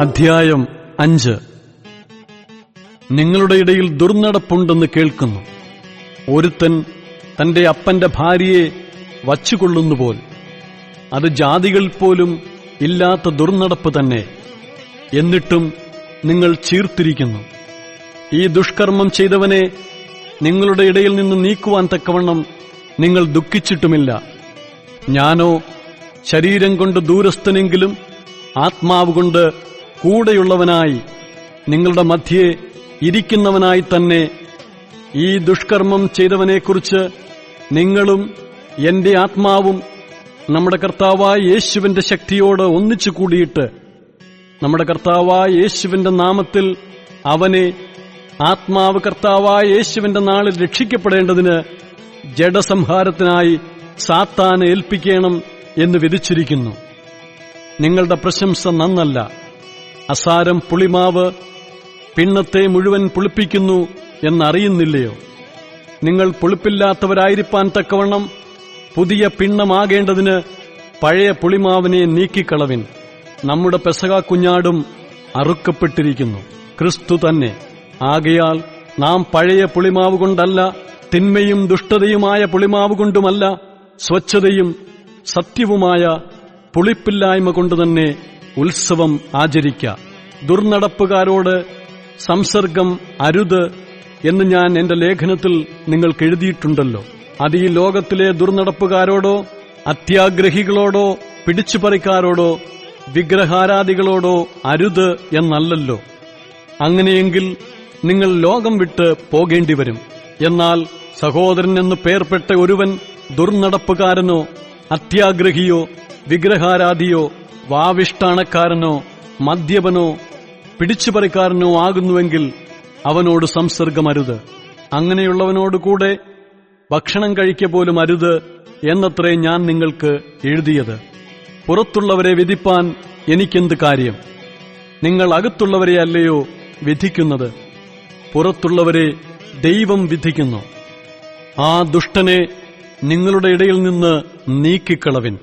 അധ്യായം അഞ്ച്. നിങ്ങളുടെ ഇടയിൽ ദുർനടപ്പുണ്ടെന്ന് കേൾക്കുന്നു. ഒരുത്തൻ തന്റെ അപ്പന്റെ ഭാര്യയെ വച്ചുകൊള്ളുന്നുപോൽ. അത് ജാതികളിൽ പോലും ഇല്ലാത്ത ദുർനടപ്പ് തന്നെ. എന്നിട്ടും നിങ്ങൾ ചീർത്തിരിക്കുന്നു. ഈ ദുഷ്കർമ്മം ചെയ്തവനെ നിങ്ങളുടെ ഇടയിൽ നിന്ന് നീക്കുവാൻ തക്കവണ്ണം നിങ്ങൾ ദുഃഖിച്ചിട്ടുമില്ല. ഞാനോ ശരീരം കൊണ്ട് ദൂരസ്ഥനെങ്കിലും ആത്മാവ് കൊണ്ട് കൂടെയുള്ളവനായി നിങ്ങളുടെ മധ്യേ ഇരിക്കുന്നവനായി തന്നെ ഈ ദുഷ്കർമ്മം ചെയ്തവനെക്കുറിച്ച് നിങ്ങളും എന്റെ ആത്മാവും നമ്മുടെ കർത്താവായ യേശുവിന്റെ ശക്തിയോട് ഒന്നിച്ചു കൂടിയിട്ട് നമ്മുടെ കർത്താവായ യേശുവിന്റെ നാമത്തിൽ അവനെ ആത്മാവ് കർത്താവായ യേശുവിന്റെ നാളിൽ രക്ഷിക്കപ്പെടേണ്ടതിന് ജഡസംഹാരത്തിനായി സാത്താനെ ഏൽപ്പിക്കണം എന്ന് വിധിച്ചിരിക്കുന്നു. നിങ്ങളുടെ പ്രശംസ നന്നല്ല. അസാരം പുളിമാവ് പിണ്ണത്തെ മുഴുവൻ പുളിപ്പിക്കുന്നു എന്നറിയുന്നില്ലയോ? നിങ്ങൾ പുളിപ്പില്ലാത്തവരായിരിക്കാൻ തക്കവണ്ണം പുതിയ പിണ്ണമാകേണ്ടതിന് പഴയ പുളിമാവിനെ നീക്കിക്കളവിൻ. നമ്മുടെ പെസക കുഞ്ഞാടും അറുക്കപ്പെട്ടിരിക്കുന്നു. ക്രിസ്തു തന്നെ. ആകയാൽ നാം പഴയ പുളിമാവ് കൊണ്ടല്ല തിന്മയും ദുഷ്ടതയുമായ പുളിമാവ് കൊണ്ടുമല്ല സ്വച്ഛതയും സത്യവുമായ പുളിപ്പില്ലായ്മ കൊണ്ടുതന്നെ ഉത്സവം ആചരിക്ക. ദുർനടപ്പുകാരോട് സംസർഗം അരുത് എന്ന് ഞാൻ എന്റെ ലേഖനത്തിൽ നിങ്ങൾക്ക് എഴുതിയിട്ടുണ്ടല്ലോ. അത് ഈ ലോകത്തിലെ ദുർനടപ്പുകാരോടോ അത്യാഗ്രഹികളോടോ പിടിച്ചുപറിക്കാരോടോ വിഗ്രഹാരാധികളോടോ അരുത് എന്നല്ലല്ലോ. അങ്ങനെയെങ്കിൽ നിങ്ങൾ ലോകം വിട്ട് പോകേണ്ടി വരും. എന്നാൽ സഹോദരൻ എന്ന് പേർപ്പെട്ട ഒരുവൻ ദുർനടപ്പുകാരനോ അത്യാഗ്രഹിയോ വിഗ്രഹാരാധിയോ വാവിഷ്ടാണക്കാരനോ മദ്യപനോ പിടിച്ചുപറിക്കാരനോ ആകുന്നുവെങ്കിൽ അവനോട് സംസർഗമരുത്. അങ്ങനെയുള്ളവനോടുകൂടെ ഭക്ഷണം കഴിക്ക പോലും അരുത് എന്നത്രേ ഞാൻ നിങ്ങൾക്ക് എഴുതിയത്. പുറത്തുള്ളവരെ വിധിപ്പാൻ എനിക്കെന്ത് കാര്യം? നിങ്ങൾ അകത്തുള്ളവരെ അല്ലയോ വിധിക്കുന്നത്? പുറത്തുള്ളവരെ ദൈവം വിധിക്കുന്നു. ആ ദുഷ്ടനെ നിങ്ങളുടെ ഇടയിൽ നിന്ന് നീക്കിക്കളവിൻ.